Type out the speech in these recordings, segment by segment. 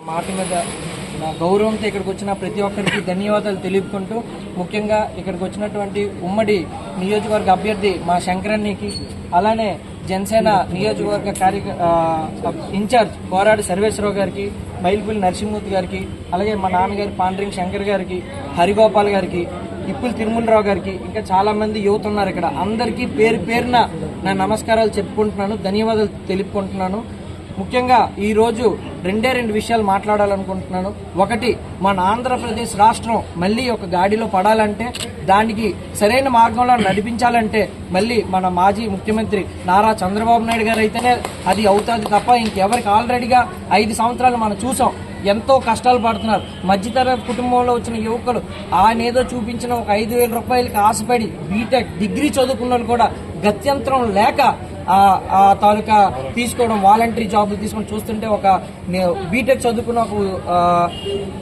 ఆ మాట మీద నా గౌరవంతో ఇక్కడికి వచ్చిన ప్రతి ఒక్కరికి ధన్యవాదాలు తెలుపుకుంటూ ముఖ్యంగా ఇక్కడికి వచ్చినటువంటి ఉమ్మడి నియోజకవర్గ అభ్యర్థి మా శంకరన్నకి అలానే జనసేన నియోజకవర్గ కార్య ఇన్ఛార్జ్ కోరాడి సర్వేశ్వరరావు గారికి మైల్పల్లి నరసింహమూర్తి గారికి అలాగే మా నాన్నగారి పాండ్రింగ్ శంకర్ గారికి హరిగోపాల్ గారికి ఇప్పులు తిరుమలరావు గారికి ఇంకా చాలామంది యువత ఉన్నారు ఇక్కడ. అందరికీ పేరు పేరున నా నమస్కారాలు చెప్పుకుంటున్నాను ధన్యవాదాలు తెలుపుకుంటున్నాను. ముఖ్యంగా ఈరోజు రెండే రెండు విషయాలు మాట్లాడాలనుకుంటున్నాను. ఒకటి మన ఆంధ్రప్రదేశ్ రాష్ట్రం మళ్ళీ ఒక గాడిలో పడాలంటే దానికి సరైన మార్గంలో నడిపించాలంటే మళ్ళీ మన మాజీ ముఖ్యమంత్రి నారా చంద్రబాబు నాయుడు గారు అయితేనే అది అవుతుంది తప్ప ఇంకెవరికి ఆల్రెడీగా ఐదు సంవత్సరాలు మనం చూసాం. ఎంతో కష్టాలు పడుతున్నారు. మధ్యతరగతి కుటుంబంలో వచ్చిన యువకులు ఆయన ఏదో చూపించిన ఒక ఐదు వేల రూపాయలకి ఆశపడి బీటెక్ డిగ్రీ చదువుకున్న వాళ్ళు కూడా గత్యంతరం లేక ఆ- తాలూకా తీసుకోవడం వాలంటరీ జాబులు తీసుకొని చూస్తుంటే ఒక బీటెక్ చదువుకున్న ఒక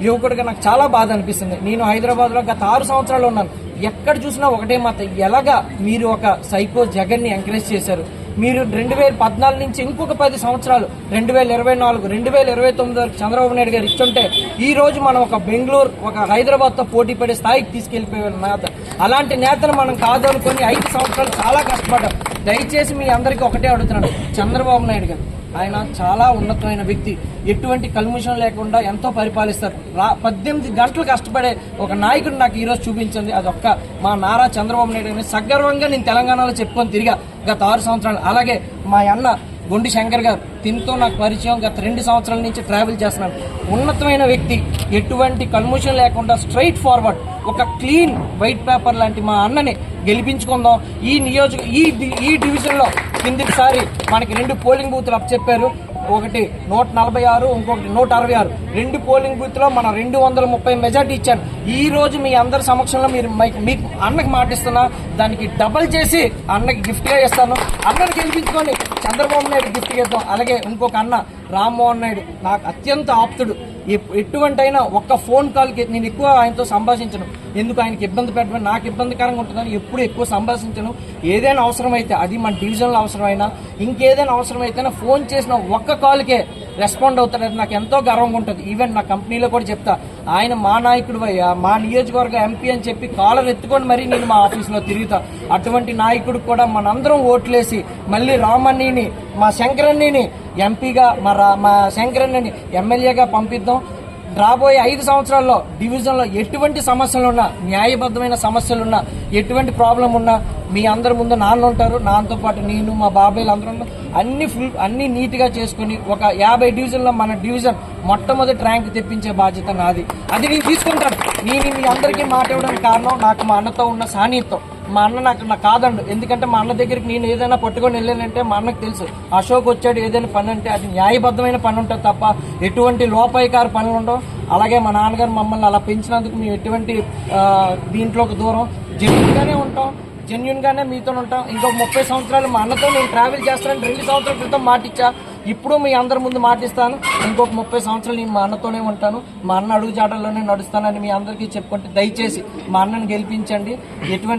యువకుడిగా నాకు చాలా బాధ అనిపిస్తుంది. నేను హైదరాబాద్లో గత ఆరు సంవత్సరాలు ఉన్నాను. ఎక్కడ చూసినా ఒకటే మాట ఎలాగా మీరు ఒక సైకో జగన్ని ఎంకరేజ్ చేశారు? మీరు రెండు వేల పద్నాలుగు నుంచి ఇంకొక పది సంవత్సరాలు రెండు వేల ఇరవై నాలుగు రెండు వేల ఇరవై తొమ్మిది వరకు చంద్రబాబు నాయుడు గారు ఇస్తుంటే ఈ రోజు మనం ఒక బెంగళూరు ఒక హైదరాబాద్తో పోటీ పడే స్థాయికి తీసుకెళ్ళిపోయే నేత. అలాంటి నేతను మనం కాదనుకొని ఐదు సంవత్సరాలు చాలా కష్టపడ్డాం. దయచేసి మీ అందరికీ ఒకటే అడుగుతున్నాను. చంద్రబాబు నాయుడు గారు ఆయన చాలా ఉన్నతమైన వ్యక్తి. ఎటువంటి కల్ముషం లేకుండా ఎంతో పరిపాలిస్తారు. రా పద్దెనిమిది గంటలు కష్టపడే ఒక నాయకుడు నాకు ఈరోజు చూపించింది. అదొక్క మా నారా చంద్రబాబు నాయుడు గారిని సగర్వంగా నేను తెలంగాణలో చెప్పుకొని తిరిగా గత ఆరు సంవత్సరాలు. అలాగే మా అన్న గుండి శంకర్ గారు తింతో నాకు పరిచయం గత రెండు సంవత్సరాల నుంచి ట్రావెల్ చేస్తున్నాను ఉన్నతమైన వ్యక్తి ఎటువంటి కల్ముషం లేకుండా స్ట్రైట్ ఫార్వర్డ్ ఒక క్లీన్ వైట్ పేపర్ లాంటి మా అన్నని గెలిపించుకుందాం. ఈ నియోజక ఈ ఈ డివిజన్లో కిందిసారి మనకి రెండు పోలింగ్ బూత్లు అప్ చెప్పారు ఒకటి నూట నలభై ఆరు ఇంకొకటి నూట అరవై ఆరు. రెండు పోలింగ్ బూత్లో మనం రెండు వందల ముప్పై మెజార్టీ ఇచ్చారు. ఈ రోజు మీ అందరి సమక్షంలో మీరు మీకు అన్నకి మాటిస్తున్నా దానికి డబల్ చేసి అన్నకి గిఫ్ట్గా ఇస్తాను. అన్నను గెలిపించుకొని చంద్రబాబు నాయుడు గిఫ్ట్ ఇద్దాం. అలాగే ఇంకొక అన్న రామ్మోహన్ నాయుడు నాకు అత్యంత ఆప్తుడు. ఎటువంటి అయినా ఒక్క ఫోన్ కాల్కి నేను ఎక్కువ ఆయనతో సంభాషించను. ఎందుకు ఆయనకి ఇబ్బంది పెట్టడం నాకు ఇబ్బందికరంగా ఉంటుందని ఎప్పుడు ఎక్కువ సంభాషించను. ఏదైనా అవసరమైతే అది మన డివిజన్లో అవసరమైనా ఇంకేదైనా అవసరమైతేనే ఫోన్ చేసిన ఒక్క కాల్కే రెస్పాండ్ అవుతాడని నాకు ఎంతో గర్వంగా ఉంటుంది. ఈవెన్ నా కంపెనీలో కూడా చెప్తా ఆయన మా నాయకుడు అయ్యా మా నియోజకవర్గ ఎంపీ అని చెప్పి కాలర్ ఎత్తుకొని మరీ నేను మా ఆఫీస్లో తిరుగుతా. అటువంటి నాయకుడు కూడా మనందరం ఓట్లేసి మళ్ళీ రామన్నీని మా శంకరన్నీని ఎంపీగా మా రా మా శంకరన్నని ఎమ్మెల్యేగా పంపిద్దాం. రాబోయే ఐదు సంవత్సరాల్లో డివిజన్లో ఎటువంటి సమస్యలు ఉన్నా న్యాయబద్ధమైన సమస్యలు ఉన్నా ఎటువంటి ప్రాబ్లం ఉన్నా మీ అందరి ముందు నాన్న ఉంటారు నాన్నతో పాటు నేను మా బాబాయ్లు అందరూ ఉన్నారు. అన్ని ఫుల్ అన్ని నీట్గా చేసుకుని ఒక యాభై డివిజన్లో మన డివిజన్ మొట్టమొదటి ర్యాంక్ తెప్పించే బాధ్యత నాది. అది నేను తీసుకుంటాను. నేను మీ అందరికీ మాట ఇవ్వడానికి కారణం నాకు మా అన్నతో ఉన్న సాన్నిహిత్యం. మా అన్న నాకు నాకు కాదండు. ఎందుకంటే మా అన్న దగ్గరికి నేను ఏదైనా పట్టుకొని వెళ్ళానంటే మా అన్నకు తెలుసు. అశోక్ వచ్చాడు ఏదైనా పని అంటే అది న్యాయబద్ధమైన పని ఉంటుంది తప్ప ఎటువంటి లోపాయికారు పనులు ఉండవు. అలాగే మా నాన్నగారు మమ్మల్ని అలా పెంచినందుకు మేము ఎటువంటి దీంట్లోకి దూరం. జెన్యున్గానే ఉంటాం. జెన్యున్గానే మీతో ఉంటాం. ఇంకొక ముప్పై సంవత్సరాలు మా అన్నతో నేను ట్రావెల్ చేస్తానని రెండు సంవత్సరాల క్రితం మాటిచ్చా. ఇప్పుడు మీ అందరి ముందు మాటిస్తాను. ఇంకొక ముప్పై సంవత్సరాలు నేను మా అన్నతోనే ఉంటాను. మా అన్న అడుగు జాటల్లోనే నడుస్తానని మీ అందరికీ చెప్పుకుంటే దయచేసి మా అన్నని గెలిపించండి. ఎటువంటి